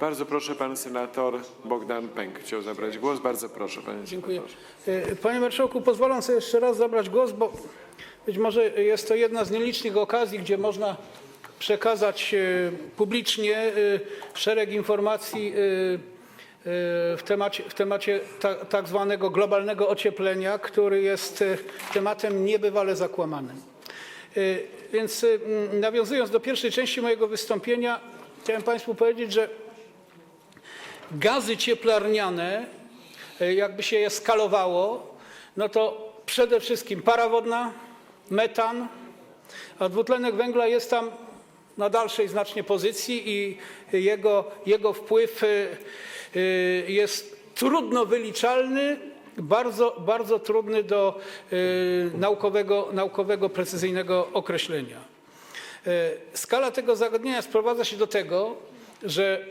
Bardzo proszę, pan senator Bogdan Pęk chciał zabrać głos. Bardzo proszę, panie Dziękuję. senatorze. Panie Marszałku, pozwalam sobie jeszcze raz zabrać głos, bo być może jest to jedna z nielicznych okazji, gdzie można przekazać e, publicznie e, szereg informacji e, w temacie, w temacie ta, tak zwanego globalnego ocieplenia, który jest tematem niebywale zakłamanym. Więc nawiązując do pierwszej części mojego wystąpienia, chciałem Państwu powiedzieć, że gazy cieplarniane, e, jakby się je skalowało, no to przede wszystkim para wodna, metan, a dwutlenek węgla jest tam na dalszej znacznie pozycji i jego, jego wpływ e, e, jest trudno wyliczalny, bardzo, bardzo trudny do naukowego, naukowego, precyzyjnego określenia. Skala tego zagadnienia sprowadza się do tego, że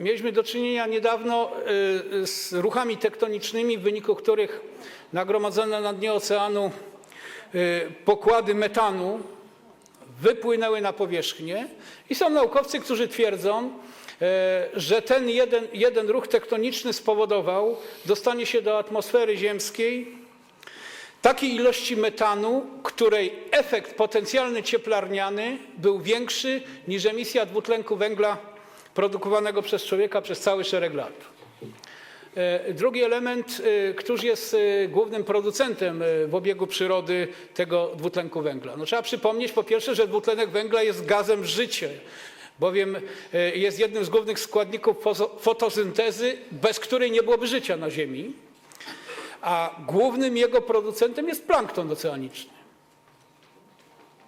Mieliśmy do czynienia niedawno y, z ruchami tektonicznymi, w wyniku których nagromadzone na dnie oceanu y, pokłady metanu wypłynęły na powierzchnię i są naukowcy, którzy twierdzą, e, że ten jeden, jeden ruch tektoniczny spowodował dostanie się do atmosfery ziemskiej takiej ilości metanu, której efekt potencjalny cieplarniany był większy niż emisja dwutlenku węgla produkowanego przez człowieka przez cały szereg lat. E, Drugi element, e, któż jest e, głównym producentem w obiegu przyrody tego dwutlenku węgla? No, trzeba przypomnieć po pierwsze, że dwutlenek węgla jest gazem życia, bowiem jest jednym z głównych składników fotosyntezy, bez której nie byłoby życia na Ziemi, a głównym jego producentem jest plankton oceaniczny.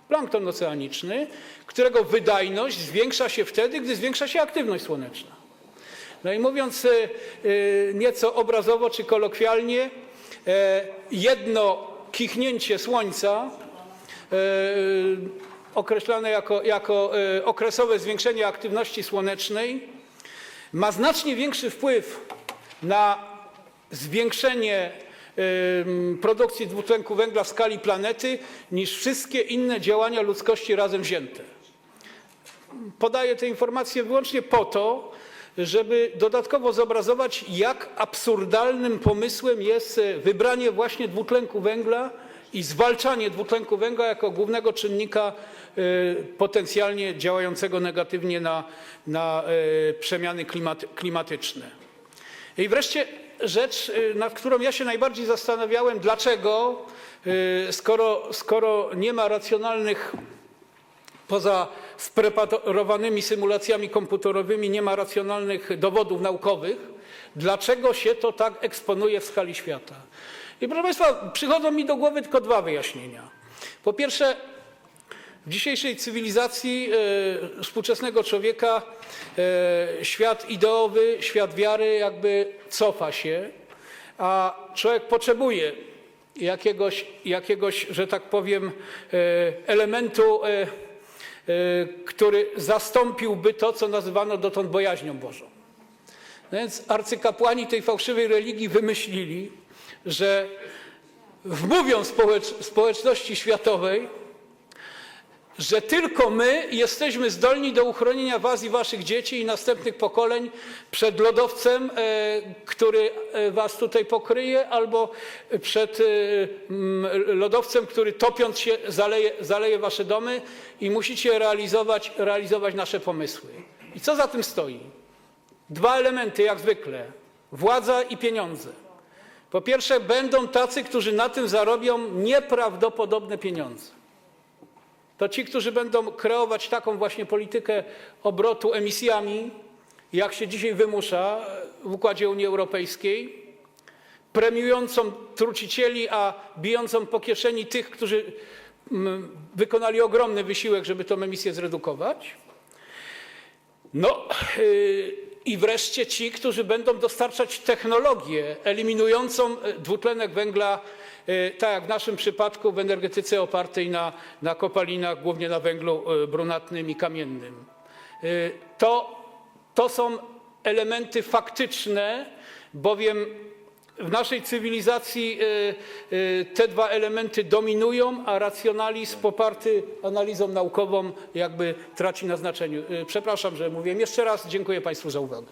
Plankton oceaniczny, którego wydajność zwiększa się wtedy, gdy zwiększa się aktywność słoneczna. No i mówiąc e, e, nieco obrazowo czy kolokwialnie, e, jedno kichnięcie słońca, określane jako, jako okresowe zwiększenie aktywności słonecznej, ma znacznie większy wpływ na zwiększenie produkcji dwutlenku węgla w skali planety niż wszystkie inne działania ludzkości razem wzięte. Podaję te informacje wyłącznie po to, żeby dodatkowo zobrazować, jak absurdalnym pomysłem jest e, wybranie właśnie dwutlenku węgla i zwalczanie dwutlenku węgla jako głównego czynnika e, potencjalnie działającego negatywnie na, na e, przemiany klimaty, klimatyczne. I wreszcie rzecz, y, nad którą ja się najbardziej zastanawiałem, dlaczego, y, skoro, skoro nie ma racjonalnych, poza spreparowanymi symulacjami komputerowymi, nie ma racjonalnych dowodów naukowych, dlaczego się to tak eksponuje w skali świata. I proszę Państwa, przychodzą mi do głowy tylko dwa wyjaśnienia. Po pierwsze, w dzisiejszej cywilizacji e, współczesnego człowieka e, świat ideowy, świat wiary jakby cofa się, a człowiek potrzebuje jakiegoś, jakiegoś że tak powiem, e, elementu, który zastąpiłby to, co nazywano dotąd bojaźnią Bożą. No więc arcykapłani tej fałszywej religii wymyślili, że wmówią społecz- społeczności światowej, że tylko my jesteśmy zdolni do uchronienia was i waszych dzieci i następnych pokoleń przed lodowcem, e, który e, was tutaj pokryje, albo przed e, lodowcem, który topiąc się zaleje, zaleje wasze domy i musicie realizować, realizować nasze pomysły. I co za tym stoi? Dwa elementy, jak zwykle: władza i pieniądze. Po pierwsze, będą tacy, którzy na tym zarobią nieprawdopodobne pieniądze to ci, którzy będą kreować taką właśnie politykę obrotu emisjami, jak się dzisiaj wymusza w układzie Unii Europejskiej, premiującą trucicieli, a bijącą po kieszeni tych, którzy mm, wykonali ogromny wysiłek, żeby tę emisję zredukować. No yy, i wreszcie ci, którzy będą dostarczać technologię eliminującą e, dwutlenek węgla, tak jak w naszym przypadku w energetyce opartej na, na kopalinach, głównie na węglu e, brunatnym i kamiennym. E, To, to są elementy faktyczne, bowiem w naszej cywilizacji te dwa elementy dominują, a racjonalizm poparty analizą naukową jakby traci na znaczeniu. Przepraszam, że mówiłem jeszcze raz. Dziękuję Państwu za uwagę.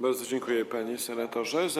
Bardzo dziękuję panie senatorze.